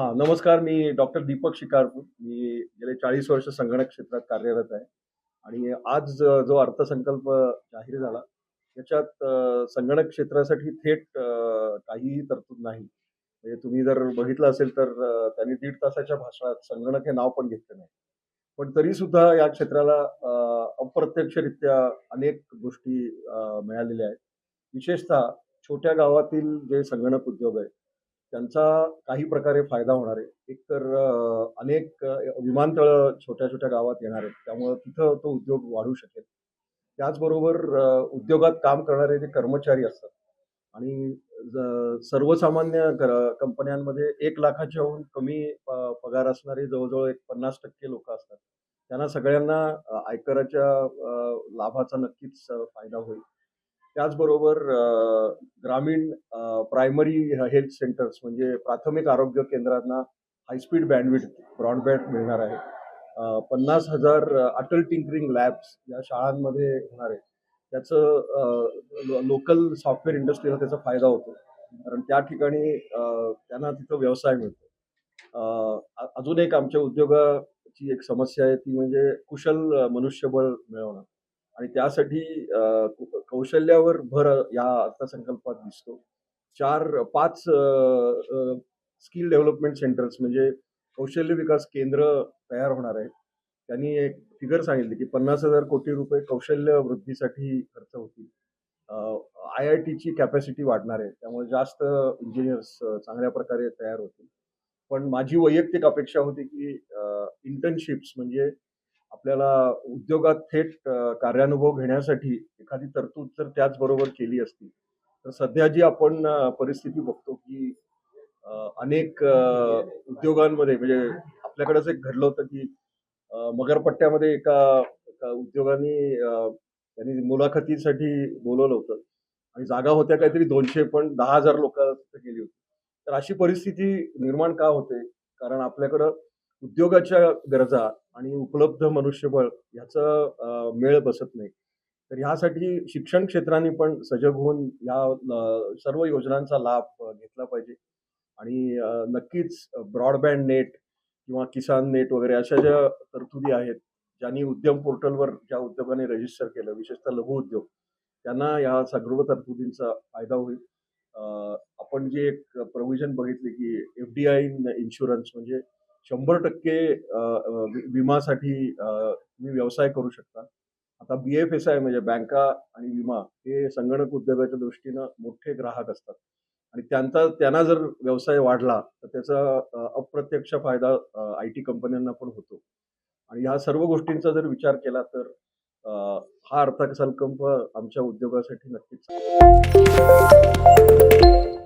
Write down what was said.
हां, नमस्कार. मी डॉक्टर दीपक शिकारपूर. मी गेले 40 वर्ष संगणक क्षेत्रात कार्यरत आहे आणि आज जो अर्थसंकल्प जाहीर झाला, त्याच्यात संगणक क्षेत्रासाठी थेट काहीही तरतूद नाही. म्हणजे तुम्ही जर बघितलं असेल तर त्यांनी दीड तासाच्या भाषणात संगणक हे नाव पण घेतलं नाही. पण तरी सुद्धा या क्षेत्राला अप्रत्यक्षरित्या अनेक गोष्टी मिळालेल्या आहेत. विशेषतः छोट्या गावातील जे संगणक उद्योग आहेत, त्यांचा काही प्रकारे फायदा होणार आहे. एकतर अनेक विमानतळ छोट्या-छोट्या गावात येणार आहेत. त्यामुळं तिथं तो उद्योग वाढू शकेल. त्याचबरोबर उद्योगात काम करणारे जे कर्मचारी असतात आणि सर्वसामान्य कंपन्यांमध्ये एक लाखाच्याहून कमी पगार असणारे जवळजवळ एक पन्नास टक्के लोक असतात. त्यांना सगळ्यांना आयकराच्या लाभाचा नक्कीच फायदा होईल. त्याचबरोबर ग्रामीण प्रायमरी हेल्थ सेंटर्स म्हणजे प्राथमिक आरोग्य केंद्रांना हाय स्पीड बँडविड्थ ब्रॉडबँड मिळणार आहे. पन्नास हजार अटल टिंकरिंग लॅब्स या शाळांमध्ये होणार आहे. त्याचं लोकल सॉफ्टवेअर इंडस्ट्रीला त्याचा फायदा होतो. कारण त्या ठिकाणी त्यांना तिथं व्यवसाय मिळतो. अजून एक आमच्या उद्योगाची एक समस्या आहे ती म्हणजे कुशल मनुष्यबळ मिळवणं आणि त्यासाठी कौशल्यावर भर या अर्थसंकल्पात दिसतो. चार पाच स्किल डेव्हलपमेंट सेंटर्स म्हणजे कौशल्य विकास केंद्र तयार होणार आहेत. त्यांनी एक फिगर सांगितली की 50,000 कोटी रुपये कौशल्य वृद्धीसाठी खर्च होतील. आय-आय-टीची कॅपॅसिटी वाढणार आहे. त्यामुळे जास्त इंजिनिअर्स चांगल्या प्रकारे तयार होतील. पण माझी वैयक्तिक अपेक्षा होती की इंटर्नशिप्स म्हणजे आपल्याला उद्योगात थेट कार्यानुभव घेण्यासाठी एखादी तरतूद जर त्याचबरोबर केली असती, तर सध्या जी आपण परिस्थिती बघतो की अनेक उद्योगांमध्ये म्हणजे आपल्याकडेच एक घडलं होतं की मगरपट्ट्यामध्ये एका उद्योगाने त्यांनी मुलाखतीसाठी बोलवलं होतं आणि जागा होत्या काहीतरी दोनशे पण दहा हजार लोक गेली होती. तर अशी परिस्थिती निर्माण का होते? कारण आपल्याकडं उद्योगाच्या गरजा आणि उपलब्ध मनुष्यबळ ह्याचं मेळ बसत नाही. तर ह्यासाठी शिक्षण क्षेत्राने पण सजग होऊन या सर्व योजनांचा लाभ घेतला पाहिजे आणि नक्कीच ब्रॉडबँड नेट किंवा किसान नेट वगैरे अशा ज्या तरतुदी आहेत, ज्यांनी उद्यम पोर्टलवर ज्या उद्योगाने रजिस्टर केलं, विशेषतः लघु उद्योग, त्यांना या सर्व तरतुदींचा फायदा होईल. आपण जे एक प्रोव्हिजन बघितले की एफ-डी-आय इन्शुरन्स म्हणजे शंभर टक्के विमासाठी तुम्ही व्यवसाय करू शकता. आता बी-एफ-एस-आय म्हणजे बँका आणि विमा हे संगणक उद्योगाच्या दृष्टीनं मोठे ग्राहक असतात आणि त्यांचा त्यांना जर व्यवसाय वाढला, तर त्याचा अप्रत्यक्ष फायदा आय-टी कंपन्यांना पण होतो आणि ह्या सर्व गोष्टींचा जर विचार केला तर हा अर्थसंकल्प आमच्या उद्योगासाठी नक्कीच